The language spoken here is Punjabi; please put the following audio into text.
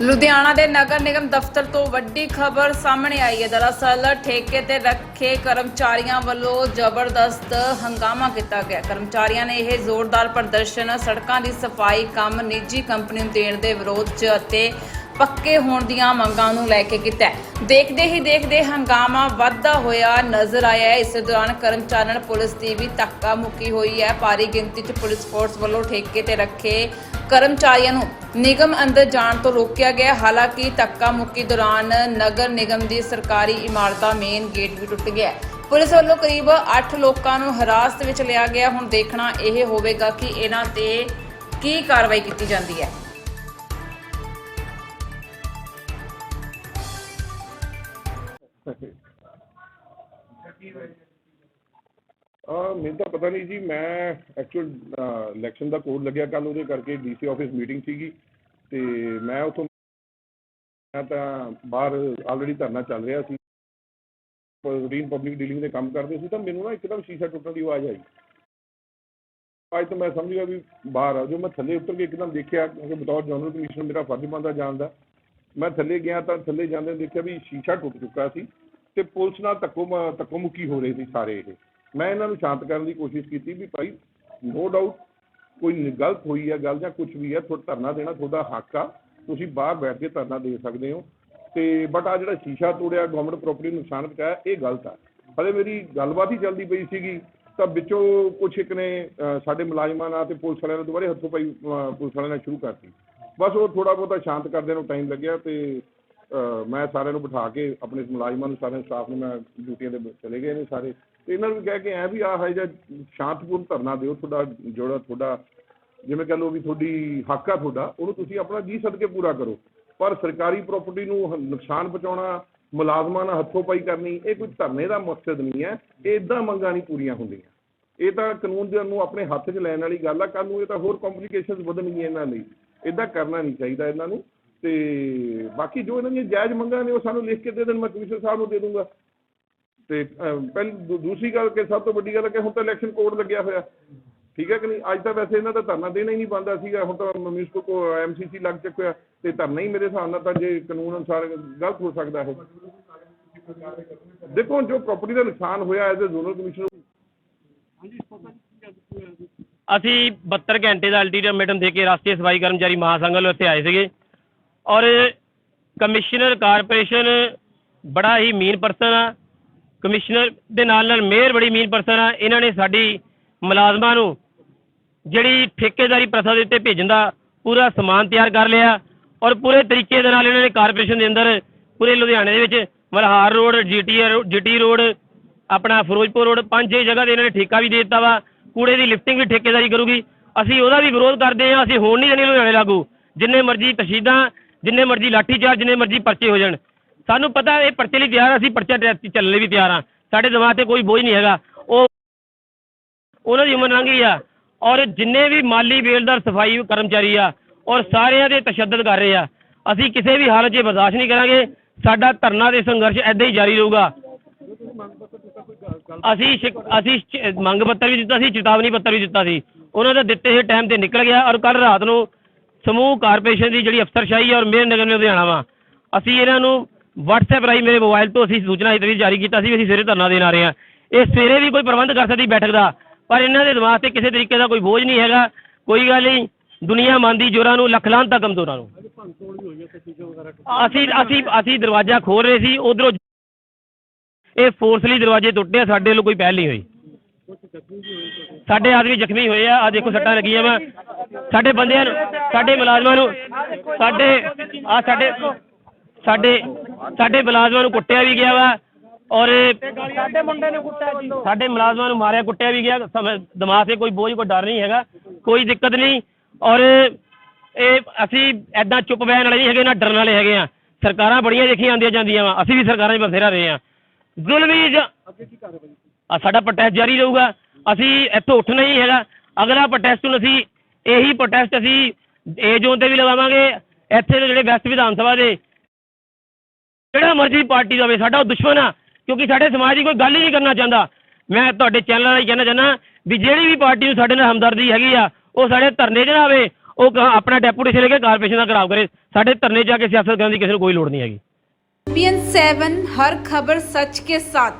ਲੁਧਿਆਣਾ ਦੇ ਨਗਰ ਨਿਗਮ ਦਫ਼ਤਰ ਤੋਂ ਵੱਡੀ ਖਬਰ ਸਾਹਮਣੇ ਆਈ ਹੈ। ਦਰਅਸਲ ਠੇਕੇ ਤੇ ਰੱਖੇ ਕਰਮਚਾਰੀਆਂ ਵੱਲੋਂ ਜ਼ਬਰਦਸਤ ਹੰਗਾਮਾ ਕੀਤਾ ਗਿਆ। ਕਰਮਚਾਰੀਆਂ ਨੇ ਇਹ ਜ਼ੋਰਦਾਰ ਪ੍ਰਦਰਸ਼ਨ ਸੜਕਾਂ ਦੀ ਸਫ਼ਾਈ ਕੰਮ ਨਿੱਜੀ ਕੰਪਨੀ ਨੂੰ ਦੇਣ ਦੇ ਵਿਰੋਧ 'ਚ ਅਤੇ ਪੱਕੇ ਹੋਣ ਦੀਆਂ ਮੰਗਾਂ ਨੂੰ ਲੈ ਕੇ ਕੀਤਾ ਹੈ। ਦੇਖਦੇ ਹੀ ਦੇਖਦੇ ਹੰਗਾਮਾ ਵੱਧਦਾ ਹੋਇਆ ਨਜ਼ਰ ਆਇਆ ਹੈ। ਇਸ ਦੌਰਾਨ ਕਰਮਚਾਰੀਆਂ ਨਾਲ ਪੁਲਿਸ ਦੀ ਵੀ ਧੱਕਾ ਮੁੱਕੀ ਹੋਈ ਹੈ। ਭਾਰੀ ਗਿਣਤੀ 'ਚ ਪੁਲਿਸ ਫੋਰਸ ਵੱਲੋਂ ਠੇਕੇ ਤੇ ਰੱਖੇ ਕਰਮਚਾਰੀਆਂ ਨੂੰ ਨਿਗਮ ਅੰਦਰ ਜਾਣ ਤੋਂ ਰੋਕਿਆ ਗਿਆ। ਹਾਲਾਂਕਿ ਧੱਕਾ ਮੁੱਕੀ ਦੌਰਾਨ ਨਗਰ ਨਿਗਮ ਦੀ ਸਰਕਾਰੀ ਇਮਾਰਤਾਂ ਮੇਨ ਗੇਟ ਵੀ ਟੁੱਟ ਗਿਆ ਹੈ। ਪੁਲਿਸ ਵੱਲੋਂ ਕਰੀਬ 8 ਲੋਕਾਂ ਨੂੰ ਹਿਰਾਸਤ ਵਿੱਚ ਲਿਆ ਗਿਆ। ਹੁਣ ਦੇਖਣਾ ਇਹ ਹੋਵੇਗਾ ਕਿ ਇਹਨਾਂ ਤੇ ਕੀ ਕਾਰਵਾਈ ਕੀਤੀ ਜਾਂਦੀ ਹੈ। ਆ ਮੈਨੂੰ ਤਾਂ ਪਤਾ ਨਹੀਂ ਜੀ, ਮੈਂ ਐਕਚੁਅਲ ਇਲੈਕਸ਼ਨ ਦਾ ਕੋਡ ਲੱਗਿਆ ਕੱਲ ਉਹਦੇ ਕਰਕੇ ਡੀਸੀ ਆਫਿਸ ਮੀਟਿੰਗ ਸੀਗੀ ਤੇ ਮੈਂ ਉਥੋਂ ਮੈਂ ਤਾਂ ਬਾਹਰ ਆਲਰੇਡੀ ਧਰਨਾ ਚੱਲ ਰਿਹਾ ਸੀ। ਰੂਟੀਨ ਪਬਲਿਕ ਡੀਲਿੰਗ ਦੇ ਕੰਮ ਕਰਦੇ ਸੀ, ਤਾਂ ਮੈਨੂੰ ਨਾ ਇੱਕਦਮ ਸ਼ੀਸ਼ਾ ਟੁੱਟਣ ਦੀ ਆਵਾਜ਼ ਆਈ। ਅੱਜ ਤਾਂ ਮੈਂ ਸਮਝ ਗਿਆ ਵੀ ਬਾਹਰ ਆ। ਜੋ ਮੈਂ ਥੱਲੇ ਉਤਰ ਕੇ ਇੱਕਦਮ ਦੇਖਿਆ ਕਿਉਂਕਿ ਬਤੌਰ ਜਨਰਲ ਕਮਿਸ਼ਨਰ ਮੇਰਾ ਫਰਜ਼ ਬਣਦਾ ਜਾਣ ਦਾ। ਮੈਂ ਥੱਲੇ ਗਿਆ ਤਾਂ ਥੱਲੇ ਜਾਂਦੇ ਦੇਖਿਆ ਵੀ ਸ਼ੀਸ਼ਾ ਟੁੱਟ ਚੁੱਕਾ ਸੀ ਤੇ ਪੁਲਿਸ ਨਾਲ ਧੱਕੋ ਮ- ਧੱਕੋ ਮੁੱਕੀ ਹੋ ਰਹੀ ਸੀ ਸਾਰੇ ਇਹ। ਮੈਂ ਇਹਨਾਂ ਨੂੰ ਸ਼ਾਂਤ ਕਰਨ ਦੀ ਕੋਸ਼ਿਸ਼ ਕੀਤੀ ਵੀ ਭਾਈ ਨੋ ਡਾਊਟ ਕੋਈ ਗਲਤ ਹੋਈ ਹੈ ਗੱਲ ਜਾਂ ਕੁਝ ਵੀ ਹੈ ਤੁਹਾਡਾ ਧਰਨਾ ਦੇਣਾ ਤੁਹਾਡਾ ਹੱਕ ਆ, ਤੁਸੀਂ ਬਾਹਰ ਬੈਠ ਕੇ ਧਰਨਾ ਦੇ ਸਕਦੇ ਹੋ। ਤੇ ਬਟ ਆ ਜਿਹੜਾ ਸ਼ੀਸ਼ਾ ਤੋੜਿਆ ਗਵਰਨਮੈਂਟ ਪ੍ਰਾਪਰਟੀ ਨੂੰ ਨੁਕਸਾਨ ਪਹੁੰਚਾਇਆ, ਇਹ ਗਲਤ ਆ। ਹਲੇ ਮੇਰੀ ਗੱਲਬਾਤ ਹੀ ਚੱਲਦੀ ਪਈ ਸੀਗੀ, ਤਾਂ ਵਿੱਚੋਂ ਕੁਛ ਇੱਕ ਨੇ ਸਾਡੇ ਮੁਲਾਜ਼ਮਾਂ ਨਾਲ ਤੇ ਪੁਲਿਸ ਵਾਲਿਆਂ ਨਾਲ ਦੁਬਾਰੇ ਹੱਥੋਂ ਪਾਈ ਪੁਲਿਸ ਵਾਲਿਆਂ ਨਾਲ ਸ਼ੁਰੂ ਕਰਤੀ। ਬਸ ਉਹ ਥੋੜਾ ਬਹੁਤਾ ਸ਼ਾਂਤ ਕਰਦੇ ਨੂੰ ਟਾਈਮ ਲੱਗਿਆ ਤੇ ਮੈਂ ਸਾਰਿਆਂ ਨੂੰ ਬਿਠਾ ਕੇ ਆਪਣੇ ਮੁਲਾਜ਼ਮਾਂ ਨੂੰ ਸਾਰੇ ਸਟਾਫ ਨੂੰ ਮੈਂ ਡਿਊਟੀਆਂ ਤੇ ਚਲੇ ਗਏ ਨੇ ਸਾਰੇ। ਤੇ ਇਹਨਾਂ ਨੂੰ ਕਹਿ ਕੇ ਐ ਵੀ ਆਹ ਹੈ ਜਾਂ ਸ਼ਾਂਤਪੂਰਨ ਧਰਨਾ ਦਿਓ, ਤੁਹਾਡਾ ਜਿਹੜਾ ਤੁਹਾਡਾ, ਜਿਵੇਂ ਕਹ ਲਓ ਵੀ ਤੁਹਾਡੀ ਹੱਕ ਆ ਤੁਹਾਡਾ, ਉਹਨੂੰ ਤੁਸੀਂ ਆਪਣਾ ਜੀ ਸਦਕੇ ਪੂਰਾ ਕਰੋ। ਪਰ ਸਰਕਾਰੀ ਪ੍ਰਾਪਰਟੀ ਨੂੰ ਨੁਕਸਾਨ ਪਹੁੰਚਾਉਣਾ, ਮੁਲਾਜ਼ਮਾਂ ਨਾਲ ਹੱਥੋਂ ਪਾਈ ਕਰਨੀ, ਇਹ ਕੋਈ ਧਰਨੇ ਦਾ ਮਕਸਦ ਨਹੀਂ ਹੈ। ਇਹ ਇਦਾਂ ਮੰਗਾਂ ਨਹੀਂ ਪੂਰੀਆਂ ਹੁੰਦੀਆਂ। ਇਹ ਤਾਂ ਕਾਨੂੰਨ ਦੇ ਨੂੰ ਆਪਣੇ ਹੱਥ 'ਚ ਲੈਣ ਵਾਲੀ ਗੱਲ ਆ ਕੱਲ ਨੂੰ ਇਹ ਤਾਂ ਹੋਰ ਕੰਪਲਿਕੇਸ਼ਨਸ ਵਧਣਗੀਆਂ ਇਹਨਾਂ ਲਈ। ਇਦਾਂ ਕਰਨਾ ਨਹੀਂ ਚਾਹੀਦਾ ਇਹਨਾਂ ਨੂੰ। ਤੇ ਬਾਕੀ ਜੋ ਇਹਨਾਂ ਦੀਆਂ ਜਾਇਜ਼ ਮੰਗਾਂ ਨੇ ਉਹ ਸਾਨੂੰ ਲਿਖ ਕੇ ਦੇ ਦੇਣ ਮੈਂ ਕਮਿਸ਼ਨਰ ਸਾਹਿਬ ਨੂੰ ਦੇ ਦੂੰਗਾ। ਤੇ ਅਹ, ਪਹਿਲ ਦੂਸਰੀ ਗੱਲ ਕਿ ਸਭ ਤੋਂ ਵੱਡੀ ਗੱਲ ਹੈ ਕਿ ਹੁਣ ਤਾਂ ਇਲੈਕਸ਼ਨ ਕੋਡ ਲੱਗਿਆ ਹੋਇਆ। ਠੀਕ ਹੈ ਕਿ ਨਹੀਂ? ਅੱਜ ਤਾਂ ਵੈਸੇ ਇਹਨਾਂ ਦਾ ਧਰਨਾ ਦੇਣਾ ਹੀ ਨਹੀਂ ਬੰਦਾ ਸੀਗਾ। ਹੁਣ ਤਾਂ ਮਿਊਨਿਸਪਲ ਕੋ ਐਮਸੀਸੀ ਲੱਗ ਚੁੱਕਿਆ ਤੇ ਧਰਨਾ ਹੀ ਮੇਰੇ ਹਿਸਾਬ ਨਾਲ ਤਾਂ ਜੇ ਕਾਨੂੰਨ ਅਨੁਸਾਰ ਗਲਤ ਹੋ ਸਕਦਾ ਹੈ। ਦੇਖੋ ਜੋ ਪ੍ਰਾਪਰਟੀ ਦਾ ਨੁਕਸਾਨ ਹੋਇਆ ਐਜ਼ ਅ ਜ਼ੋਨਲ ਕਮਿਸ਼ਨਰ ਅਸੀਂ 72 ਘੰਟੇ ਦਾ ਅਲਟੀਮੇਟਮ ਦੇ ਕੇ ਰਾਸ਼ਟਰੀ ਸਫ਼ਾਈ ਕਰਮਚਾਰੀ ਮਹਾਸੰਘ ਵੱਲੋਂ ਇੱਥੇ ਆਏ ਸੀਗੇ। ਔਰ ਕਮਿਸ਼ਨਰ ਕਾਰਪੋਰੇਸ਼ਨ ਬੜਾ ਹੀ ਮੀਨ ਪਰਸਨ ਆ। ਕਮਿਸ਼ਨਰ ਦੇ ਨਾਲ ਨਾਲ ਮੇਅਰ ਬੜੀ ਮੀਨ ਪਰਸਨ ਆ। ਇਹਨਾਂ ਨੇ ਸਾਡੀ ਮੁਲਾਜ਼ਮਾਂ ਨੂੰ ਜਿਹੜੀ ਠੇਕੇਦਾਰੀ ਪ੍ਰਥਾ ਦੇ ਉੱਤੇ ਭੇਜਣ ਦਾ ਪੂਰਾ ਸਮਾਨ ਤਿਆਰ ਕਰ ਲਿਆ। ਔਰ ਪੂਰੇ ਤਰੀਕੇ ਦੇ ਨਾਲ ਇਹਨਾਂ ਨੇ ਕਾਰਪੋਰੇਸ਼ਨ ਦੇ ਅੰਦਰ ਪੂਰੇ ਲੁਧਿਆਣੇ ਦੇ ਵਿੱਚ Malhar road, GT GT road, ਆਪਣਾ ਫਿਰੋਜ਼ਪੁਰ ਰੋਡ, ਪੰਜ ਛੇ ਜਗ੍ਹਾ ਤੇ ਇਹਨਾਂ ਨੇ ਠੇਕਾ ਵੀ ਦੇ ਦਿੱਤਾ ਵਾ। ਕੂੜੇ ਦੀ ਲਿਫਟਿੰਗ ਵੀ ਠੇਕੇਦਾਰੀ ਕਰੂਗੀ। ਅਸੀਂ ਉਹਦਾ ਵੀ ਵਿਰੋਧ ਕਰਦੇ ਹਾਂ, ਅਸੀਂ ਹੋਣ ਨਹੀਂ ਦੇਣੀ ਲੁਧਿਆਣੇ ਲਾਗੂ। ਜਿੰਨੇ ਮਰਜ਼ੀ ਤਸ਼ੀਦਾਂ ਜਿੰਨੇ ਮਰਜ਼ੀ ਲਾਠੀਚਾਰਜ, ਜਿੰਨੇ ਮਰਜ਼ੀ ਪਰਚੇ ਹੋ ਜਾਣ। ਸਾਨੂੰ ਪਤਾ ਇਹ ਪਰਚੇ ਲਈ ਤਿਆਰ ਅਸੀਂ ਪਰਚਾ ਚੱਲਣ ਲਈ ਵੀ ਤਿਆਰ ਹਾਂ ਸਾਡੇ ਦਿਮਾਗ ਤੇ ਕੋਈ ਬੋਝ ਨਹੀਂ ਹੈਗਾ। ਉਹ ਉਹਨਾਂ ਦੀ ਉਮਰ ਲੰਘੀ ਆ। ਔਰ ਜਿੰਨੇ ਵੀ ਮਾਲੀ, ਬੇਲਦਾਰ, ਸਫ਼ਾਈ ਕਰਮਚਾਰੀ ਆ, ਔਰ ਸਾਰਿਆਂ ਦੇ ਤਸ਼ੱਦਦ ਕਰ ਰਹੇ ਆ, ਅਸੀਂ ਕਿਸੇ ਵੀ ਹਾਲਤ 'ਚ ਬਰਦਾਸ਼ਤ ਨਹੀਂ ਕਰਾਂਗੇ। ਸਾਡਾ ਧਰਨਾ ਤੇ ਸੰਘਰਸ਼ ਐਦਾਂ ਹੀ ਜਾਰੀ ਰਹੂਗਾ। ਅਸੀਂ ਸ਼ਿਕ- ਅਸੀਂ ਚ- ਮੰਗ ਪੱਤਰ ਵੀ ਦਿੱਤਾ ਸੀ, ਚੇਤਾਵਨੀ ਪੱਤਰ ਵੀ ਦਿੱਤਾ ਸੀ। ਉਹਨਾਂ ਦਾ ਦਿੱਤੇ ਹੋਏ ਟਾਈਮ ਤੇ ਨਿਕਲ ਗਿਆ ਔਰ ਕੱਲ ਰਾਤ ਨੂੰ ਸਮੂਹ ਕਾਰਪੋਰੇਸ਼ਨ ਦੀ ਜਿਹੜੀ ਅਫਸਰਸ਼ਾਹੀ ਹੈ ਔਰ ਮੇਅਰ ਨਗਰ ਲੁਧਿਆਣਾ ਵਾ। ਅਸੀਂ ਇਹਨਾਂ ਨੂੰ WhatsApp ਰਾਹੀਂ ਮੇਰੇ ਮੋਬਾਈਲ ਤੋਂ ਅਸੀਂ ਸੂਚਨਾ ਇਤਰੀ ਜਾਰੀ ਕੀਤਾ ਸੀ ਵੀ ਅਸੀਂ ਸਵੇਰੇ ਧਰਨਾ ਦੇਣ ਆ ਰਹੇ ਹਾਂ। ਇਹ ਸਵੇਰੇ ਵੀ ਕੋਈ ਪ੍ਰਬੰਧ ਕਰ ਸਕਦੀ ਬੈਠਕ ਦਾ, ਪਰ ਇਹਨਾਂ ਦੇ ਦਿਮਾਗ ਤੇ ਕਿਸੇ ਤਰੀਕੇ ਦਾ ਕੋਈ ਬੋਝ ਨਹੀਂ ਹੈਗਾ। ਕੋਈ ਗੱਲ ਨਹੀਂ, ਦੁਨੀਆ ਮੰਨਦੀ ਜੋਰਾਂ ਨੂੰ, ਲੱਖ ਲਾਹਨਤਾਂ ਕਮਜ਼ੋਰਾਂ ਨੂੰ। ਅਸੀਂ ਅਸੀਂ ਅਸੀਂ ਦਰਵਾਜ਼ਾ ਖੋਲ ਰਹੇ ਸੀ, ਉਧਰੋਂ ਇਹ ਫੋਰਸਲੀ ਦਰਵਾਜ਼ੇ ਟੁੱਟੇ ਆ, ਸਾਡੇ ਵੱਲੋਂ ਕੋਈ ਪਹਿਲ ਨਹੀਂ ਹੋਈ। ਸਾਡੇ ਆਦਮੀ ਜ਼ਖਮੀ ਹੋਏ ਆ ਆ ਦੇਖੋ ਸੱਟਾਂ ਲੱਗੀਆਂ ਵਾ। ਸਾਡੇ ਬੰਦਿਆਂ ਨੂੰ ਸਾਡੇ ਮੁਲਾਜ਼ਮਾਂ ਨੂੰ ਸਾਡੇ ਆ ਸਾਡੇ ਸਾਡੇ ਸਾਡੇ ਮੁਲਾਜ਼ਮਾਂ ਨੂੰ ਕੁੱਟਿਆ ਵੀ ਗਿਆ ਵਾ ਔਰ ਸਾਡੇ ਮੁੰਡੇ ਨੂੰ ਕੁੱਟਿਆ ਜੀ। ਸਾਡੇ ਮੁਲਾਜ਼ਮਾਂ ਨੂੰ ਮਾਰਿਆ ਕੁੱਟਿਆ ਵੀ ਗਿਆ। ਸਮ- ਦਿਮਾਗ ਤੇ ਕੋਈ ਬੋਝ ਕੋਈ ਡਰ ਨਹੀਂ ਹੈਗਾ ਕੋਈ ਦਿੱਕਤ ਨਹੀਂ। ਔਰ ਇਹ ਅਸੀਂ ਐਦਾਂ ਚੁੱਪ ਬਹਿਣ ਵਾਲੇ ਨਹੀਂ ਹੈਗੇ ਨਾ ਡਰਨ ਵਾਲੇ ਹੈਗੇ ਆ। ਸਰਕਾਰਾਂ ਬੜੀਆਂ ਦੇਖੀਆਂ ਆਉਂਦੀਆਂ ਜਾਂਦੀਆਂ ਵਾ ਅਸੀਂ ਵੀ ਸਰਕਾਰਾਂ 'ਚ ਬਥੇਰਾ ਰਹੇ ਆ। ਜ਼ੁਲਮੀ ਜ- ਆ ਸਾਡਾ ਪ੍ਰੋਟੈਸਟ ਜਾਰੀ ਰਹੂਗਾ। ਅਸੀਂ ਇੱਥੋਂ ਉੱਠਣਾ ਹੀ ਹੈਗਾ। ਅਗਲਾ ਪ੍ਰੋਟੈਸਟ ਨੂੰ ਅਸੀਂ ਇਹੀ ਪ੍ਰੋਟੈਸਟ ਅਸੀਂ ਏ ਜ਼ੋਨ ਤੇ ਵੀ ਲਗਾਵਾਂਗੇ। ਇੱਥੇ ਦੇ ਜਿਹੜੇ ਵੈਸਟ ਵਿਧਾਨ ਸਭਾ ਦੇ ਜਿਹੜਾ ਮਰਜ਼ੀ ਪਾਰਟੀ ਦਾ ਹੋਵੇ ਸਾਡਾ ਉਹ ਦੁਸ਼ਮਣ ਆ। ਕਿਉਂਕਿ ਸਾਡੇ ਸਮਾਜ ਦੀ ਕੋਈ ਗੱਲ ਹੀ ਨਹੀਂ ਕਰਨਾ ਚਾਹੁੰਦਾ। ਮੈਂ ਤੁਹਾਡੇ ਚੈਨਲ ਰਾਹੀਂ ਕਹਿਣਾ ਚਾਹੁੰਦਾ ਵੀ ਜਿਹੜੀ ਵੀ ਪਾਰਟੀ ਨੂੰ ਸਾਡੇ ਨਾਲ ਹਮਦਰਦੀ ਹੈਗੀ ਆ ਉਹ ਸਾਡੇ ਧਰਨੇ 'ਚ ਨਾ ਆਵੇ। ਉਹ ਕ- ਆਪਣਾ ਡੈਪੂਟੇਸ਼ਨ ਲੈ ਕੇ ਕਾਰਪੋਰੇਸ਼ਨ ਦਾ ਖਰਾਬ ਕਰੇ। ਸਾਡੇ ਧਰਨੇ ਜਾ ਕੇ ਸਿਆਸਤ ਕਰਨ ਦੀ ਕਿਸੇ ਨੂੰ ਕੋਈ ਲੋੜ ਨਹੀਂ ਹੈਗੀ। पीएन सेवन हर खबर सच के साथ